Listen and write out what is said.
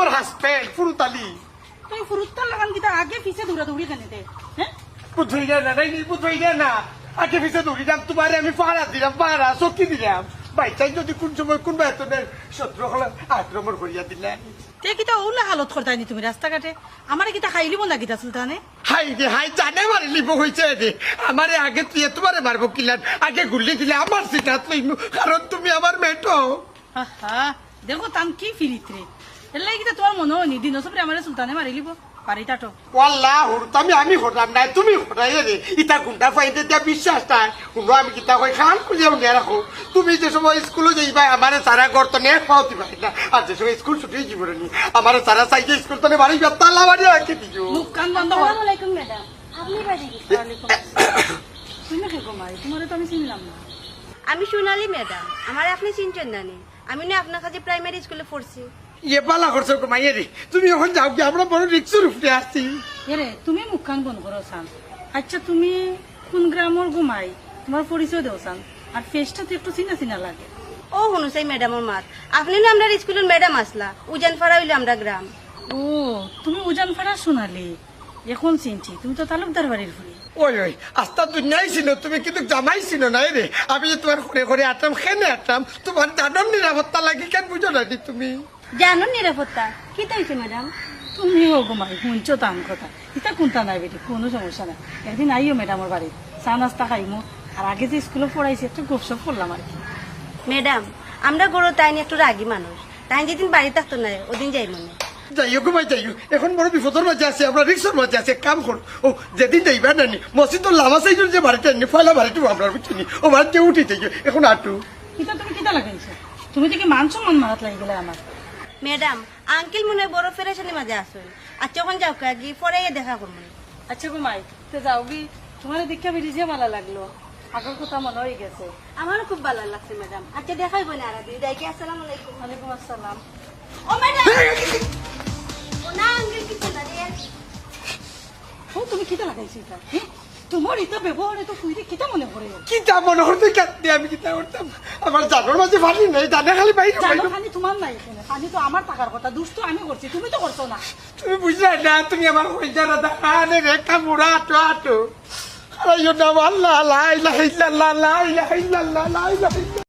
আমার হাসবেন্ড ফুরুতালি। তুই ফুরুত্তার লাগান কিতা আগে পিছে দৌড়া দৌড়ি কেন দে হ্যাঁ? বুঝাই না না নাই বুঝাই না না। আগে পিছে দৌড়িলাম তোমারে আমি পাহারা দিলাম পাহারা চকি দিলাম। বাইচাই যদি কোন সময় কোন বেতনের শত্রু হল আক্রমণ করিয়া দিলে। তে কিতা ওলা হালত করতাই নি তুমি রাস্তাঘাটে? আমারে কিতা খাইলিব না কিতা সুলতানে? হাই রে হাই জানে মারি লিব হয়েছে রে। আমারে আগে তুই তোমারে মারবো কিলান আগে গুলি দিলে আমার সিটাত লইমু কারণ তুমি আমার মেটো। আহা দেখো তাম কি ফিরিত রে। এলাই কিতা তোমার মনে হয়নি দিন সবরে আমারে সুলতানে মারিলিব পারি তাটো ওয়াল্লাহ হুরতামি আমি হঠাম নাই তুমি হঠাই রে ইটা গুন্ডা ফাইতে দিয়া বিশ্বাস নাই শুনো আমি কিতা কই খান খুলিয়াও নিয়ে রাখো তুমি যে সময় স্কুলে যাইবা আমারে সারা গর্ত নিয়ে খাও দিবা না আর যে সময় স্কুল ছুটি যাইব নি আমারে সারা চাইছে স্কুল তো বাড়ি তালা বাড়ি রাখি দিও মুখ কান বন্ধ কর আসসালামু আলাইকুম ম্যাডাম আপনি বাড়ি তুমি কে ঘুমাই তোমারে তো আমি চিনলাম না আমি সোনালি ম্যাডাম আমার আপনি চিনছেন না আমি না আপনার কাছে প্রাইমারি স্কুলে পড়ছি ইয়ে পালা করছ মাইয়ে রে তুমি এখন যাও কি আমরা বড় রিক্সের উপরে আসছি তুমি মুখ বন্ধ করো সান আচ্ছা তুমি কোন গ্রামর ঘুমাই তোমার পরিচয় দেও সান আর ফেসটা তো একটু চিনা চিনা লাগে ও শুনুসাই ম্যাডামর মাত আপনি না আমরা স্কুলের ম্যাডাম আসলা উজান ফাড়া হইলে আমরা গ্রাম ও তুমি উজান ফাড়া শোনালি এখন চিনছি তুমি তো তালুকদার বাড়ির ফুরি ওই ওই আস্তা দুনিয়াই ছিল তুমি কিন্তু জামাই ছিল নাই রে আমি যে তোমার ঘুরে ঘুরে আটলাম খেনে আটলাম তোমার জানার নিরাপত্তা লাগি কেন বুঝো না তুমি জানো নিরাপত্তা? কি তাইছে ম্যাডাম তুমিও ঘুমাই শুনছো তান কথা। এটা কোনটা নাই বেটি কোনো সমস্যা নাই। একদিন আইও ম্যাডামর বাড়ি চা নাস্তা খাইমো। আর আগে যে স্কুলে পড়াইছি একটু গপসপ করলাম আর কি। ম্যাডাম আমরা গরু তাই একটু রাগি মানুষ। তাই যেদিন বাড়ি থাকতো না ওদিন যাই মনে। যাইও ঘুমাই যাইও। এখন বড় বিপদের মাঝে আছে আমরা রিক্সার মাঝে আছে এক কাম করো। ও যেদিন যাইবা না নি মসজিদ লামা সাইজের যে বাড়িতে নি ফয়লা বাড়িতে আমরা বুঝছি ও বাড়িতে উঠি যাইও। এখন আটু। এটা তুমি কিতা লাগাইছো? তুমি দেখি মান সম্মান মারাত লাগি গেলে আমার ম্যাডাম আঙ্কেল মনে হয় বড় ফেরেশানি মাঝে আসুন। আর যখন যাও কাজি পরে দেখা করব আচ্ছা ঘুমাই তো যাও গি তোমার দেখে বেরিয়ে ভালো লাগল। আগের কথা মনে হয়ে গেছে। আমারও খুব ভালো লাগছে ম্যাডাম। আচ্ছা দেখাই বোন আর দিদি দাইকে আসসালামু আলাইকুম। ওয়ালাইকুম আসসালাম। ও ম্যাডাম! ও না আঙ্কেল কি চিন্তা দিয়ে ও তুমি কিতা লাগাইছো এটা? হ্যাঁ? তোমার এটা ব্যবহারে তো কইরে কিতা মনে পড়ে? কিতা মনে করতে কাটতে আমি কিতা করতাম? আমার জানোর মাঝে ভালি নাই জানে খালি বাইরে জানো খালি তোমার নাই এখানে। খালি তো আমার টাকার কথা দুষ্ট আমি করছি তুমি তো করছ না। তুমি বুঝলে না তুমি আমার হইজা না দাঁড়ানে রেখা মুড়া আটো আটো। আইও না আল্লাহ লা ইলাহা ইল্লাল্লাহ লা ইলাহা ইল্লাল্লাহ লা ইলাহা ইল্লাল্লাহ।